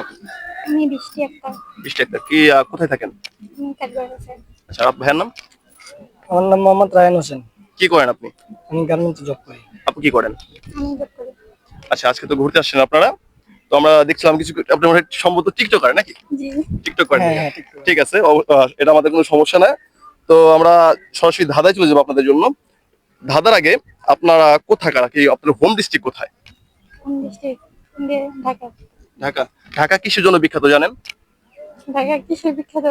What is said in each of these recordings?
আচ্ছা আমি বৃষ্টি একটা বৃষ্টি একটা। কি কোথায় থাকেন? আচ্ছা আর ভাইয়ের নাম? আমার নাম মোহাম্মদ রায়ন হোসেন। কি করেন আপনি? আমি গার্মেন্টসে জব করি। আপু কি করেন? আমি জব করি। আচ্ছা আজকে তো ঘুরতে আসছেন আপনারা। তো আমরা দেখছিলাম কিছু আপনার সম্ভবত টিকটকার নাকি? টিকটক করেন হ্যাঁ হ্যাঁ ঠিক আছে এটা আমাদের কোনো সমস্যা না। তো আমরা সরাসরি ধাঁধায় চলে যাব আপনাদের জন্য। ধাঁধার আগে আপনারা কোথাকার? কি আপনার হোম ডিস্ট্রিক্ট কোথায়? ডিস্ট্রিক্ট ঢাকা। ঢাকা। ঢাকা কিসের জন্য বিখ্যাত জানেন? ঢাকা কিসের বিখ্যাত?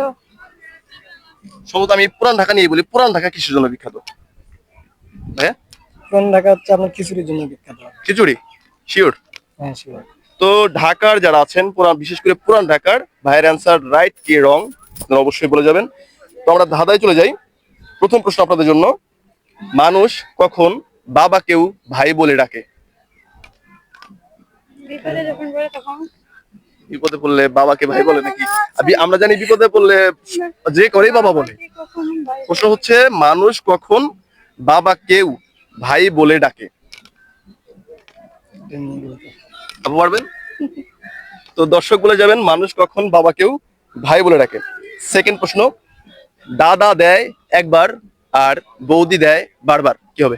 সম্ভবত আমি পুরান ঢাকা নিয়ে বলি পুরান ঢাকা কিসের জন্য বিখ্যাত? হ্যাঁ পুরান ঢাকা হচ্ছে আপনার খিচুড়ির জন্য বিখ্যাত। খিচুড়ি? শিওর হ্যাঁ শিওর তো ঢাকার যারা আছেন পুরান বিশেষ করে পুরান ঢাকার ভাইয়ের অ্যান্সার রাইট কি রং আপনারা অবশ্যই বলে যাবেন। তো আমরা ধাঁধায় চলে যাই। প্রথম প্রশ্ন আপনাদের জন্য মানুষ কখন বাবাকেও ভাই বলে ডাকে? বিপদে যখন পড়ে তখন? বিপদে পড়লে বাবাকে ভাই বলে নাকি? আবি- আমরা জানি বিপদে পড়লে যে করেই বাবা বলে। প্রশ্ন হচ্ছে মানুষ কখন বাবাকেও ভাই বলে ডাকে? আপু পারবেন? তো দর্শক বলে যাবেন মানুষ কখন বাবাকেও ভাই বলে ডাকে? সেকেন্ড প্রশ্ন দাদা দেয় একবার আর বৌদি দেয় বারবার কি হবে?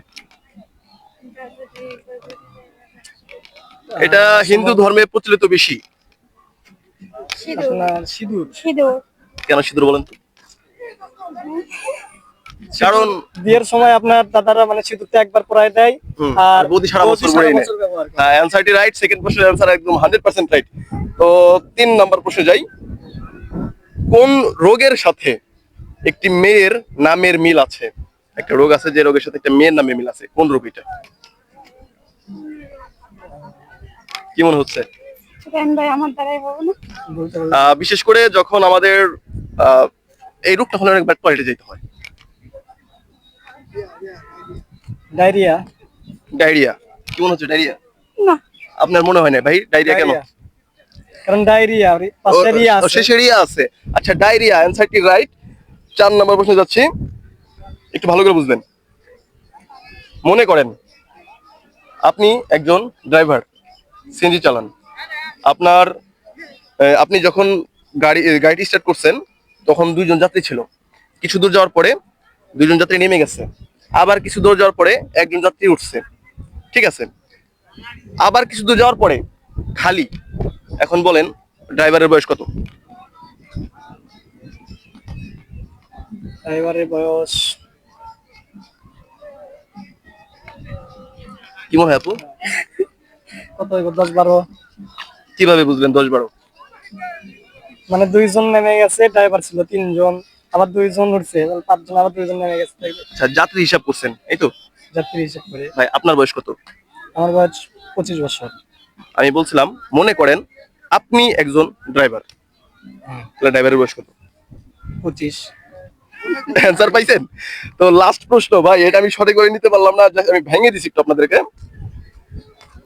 এটা হিন্দু ধর্মে প্রচলিত বেশি। সিঁদুর। সিঁদুর? সিঁদুর। কেন সিঁদুর বলেন তো? কারণ বিয়ের সময় আপনার দাদারা মানে সিঁদুরটা একবার পরায় দেয় আর বৌদি সারা বছর পরেই নেয়। অ্যান্সারটি রাইট সেকেন্ড প্রশ্নের অ্যান্সার একদম হান্ড্রেড পার্সেন্ট রাইট তো তিন নাম্বার প্রশ্নে যাই। কোন রোগের সাথে একটি মেয়ের নামের মিল আছে? একটা রোগ আছে যে রোগের সাথে একটা মেয়ের নামে মিল আছে। কোন রোগ এটা? কি মনে হচ্ছে? ভাই আমার দ্বারাই হবে না। আহ, বিশেষ করে যখন আমাদের আহ, এই রোগটা হলে অনেক ব্যাড কোয়ালিটি যেতে হয়। ডায়রিয়া? ডায়রিয়া। কি মনে হচ্ছে ডায়রিয়া? না। আপনার মনে হয় না ভাই? ডায়রিয়া কেন? কারণ ডায়রিয়া পাঁচটা রিয়া আছে। শেষে রিয়া আছে। আচ্ছা ডায়রিয়া অ্যান্সারটি রাইট চার নম্বর প্রশ্নে যাচ্ছি। একটু ভালো করে বুঝবেন। মনে করেন আপনি একজন ড্রাইভার সিএনজি চালান। আপনার আপনি যখন গাড়ি গাড়িটি স্টার্ট করছেন তখন দুইজন যাত্রী ছিল। কিছু দূর যাওয়ার পরে দুইজন যাত্রী নেমে গেছে। আবার কিছু দূর যাওয়ার পরে একজন যাত্রী উঠছে। ঠিক আছে? আবার কিছু দূর যাওয়ার পরে খালি এখন বলেন ড্রাইভারের বয়স কত? ড্রাইভারের বয়স কি মনে হয় আপু? কত হইব? দশ বারো? কীভাবে বুঝলেন দশ বারো? মানে দুইজন নেমে গেছে ড্রাইভার ছিল তিনজন আবার দুইজন উঠছে পাঁচজন আবার দুইজন নেমে গেছে আচ্ছা যাত্রী হিসাব করছেন এই তো? যাত্রী হিসেব করে। ভাই আপনার বয়স কত? আমার বয়স পঁচিশ বছর। আমি বলছিলাম মনে করেন আপনি একজন ড্রাইভার তাহলে ড্রাইভারের বয়স কত? পঁচিশ। অ্যান্সার পাইছেন? তো লাস্ট প্রশ্ন ভাই এটা আমি সঠিক করে নিতে পারলাম না আমি ভেঙে দিছি একটু আপনাদেরকে।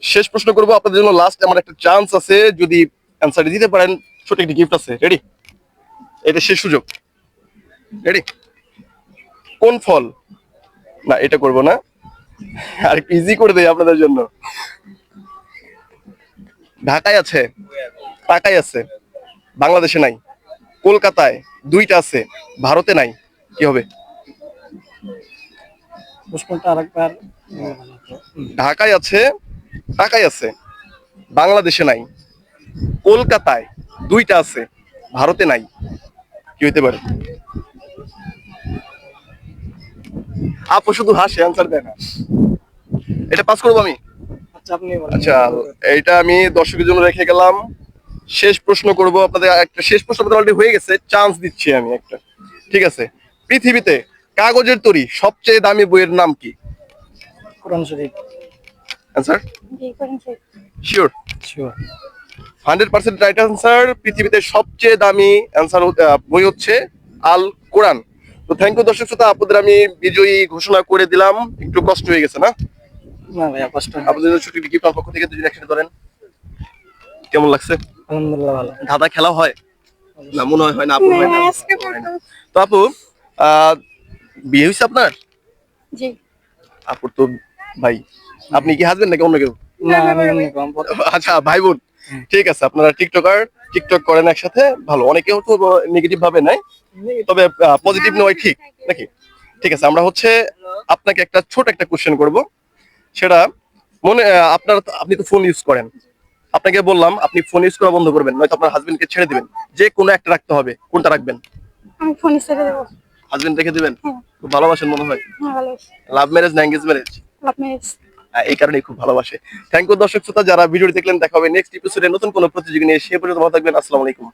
শেষ প্রশ্ন করব আপনাদের জন্য লাস্ট আমার একটা চান্স আছে যদি অ্যান্সার দিতে পারেন ছোট একটি গিফট আছে। রেডি এটা শেষ সুযোগ। রেডি কোন ফল? না এটা করব না। আর একটু ইজি করে দেই আপনাদের জন্য। ঢাকায় আছে? টাকায় আছে। বাংলাদেশে নাই। কলকাতায় দুইটা আছে। ভারতে নাই। কি হবে? ঢাকায় আছে। ঢাকায় আছে বাংলাদেশে নাই কলকাতায় দুইটা আছে ভারতে নাই কি হইতে পারে? আপু শুধু হাসে অ্যান্সার দেয় না। এটা পাস করব আমি? আচ্ছা। আচ্ছা এইটা আমি দর্শকের জন্য রেখে গেলাম। শেষ প্রশ্ন করব আপনাদের একটা শেষ প্রশ্ন আপনাদের অলরেডি হয়ে গেছে চান্স দিচ্ছি আমি একটা। ঠিক আছে পৃথিবীতে কাগজের তৈরি সবচেয়ে দামি বইয়ের নাম কি? কোরআন শরীফ। অ্যান্সার জি করেন সে sure sure hundred percent right answer পৃথিবীতে সবচেয়ে দামি অ্যান্সার বই হচ্ছে আল কোরআন। তো থ্যাংক ইউ দর্শক শ্রোতা আপনাদের আমি বিজয়ী ঘোষণা করে দিলাম। একটু কষ্ট হয়ে গেছে না? না ভাইয়া কষ্ট আপনাদের ছুটি আমার পক্ষ থেকে দুজন একসাথে ধরেন কেমন লাগছে? আলহামদুলিল্লাহ ভালো। ধাঁধা খেলা হয়? না মনে হয় হয় না আপু হয় না। তো আপু বিয়ে হয়েছে আপনার? জি। আপুর তো ভাই। আপনি কি হাজবেন্ড নাকি অন্য কেউ? আচ্ছা ভাই বোন ঠিক আছে আপনারা টিকটকার টিকটক করেন একসাথে ভালো। অনেকেও তো নেগেটিভ ভাবে নেয় তবে পজিটিভ নেওয়াই ঠিক নাকি? ঠিক আছে আমরা হচ্ছে আপনাকে একটা ছোট একটা কোশ্চেন করব। সেটা মনে আপনার আপনি তো ফোন ইউজ করেন। আপনাকে বললাম আপনি ফোন ইউজ করা বন্ধ করবেন নয়তো আপনার হাজবেন্ডকে ছেড়ে দিবেন। যে কোনো একটা রাখতে হবে কোনটা রাখবেন? আমি ফোনে ছেড়ে দেবো। হাজবেন্ড রেখে দিবেন? হ্যাঁ। খুব ভালোবাসেন মনে হয়। হ্যাঁ ভালোবাসি। লাভ ম্যারেজ না এঙ্গেজ ম্যারেজ লাভ ম্যারেজ এই কারণে খুব ভালোবাসে। থ্যাংক ইউ দর্শক শ্রোতা, যারা ভিডিওটি দেখলেন, দেখা হবে নেক্সট এপিসোডে নতুন কোনো প্রতিযোগী নিয়ে, সে পর্যন্ত ভালো থাকবেন। আসসালামু আলাইকুম।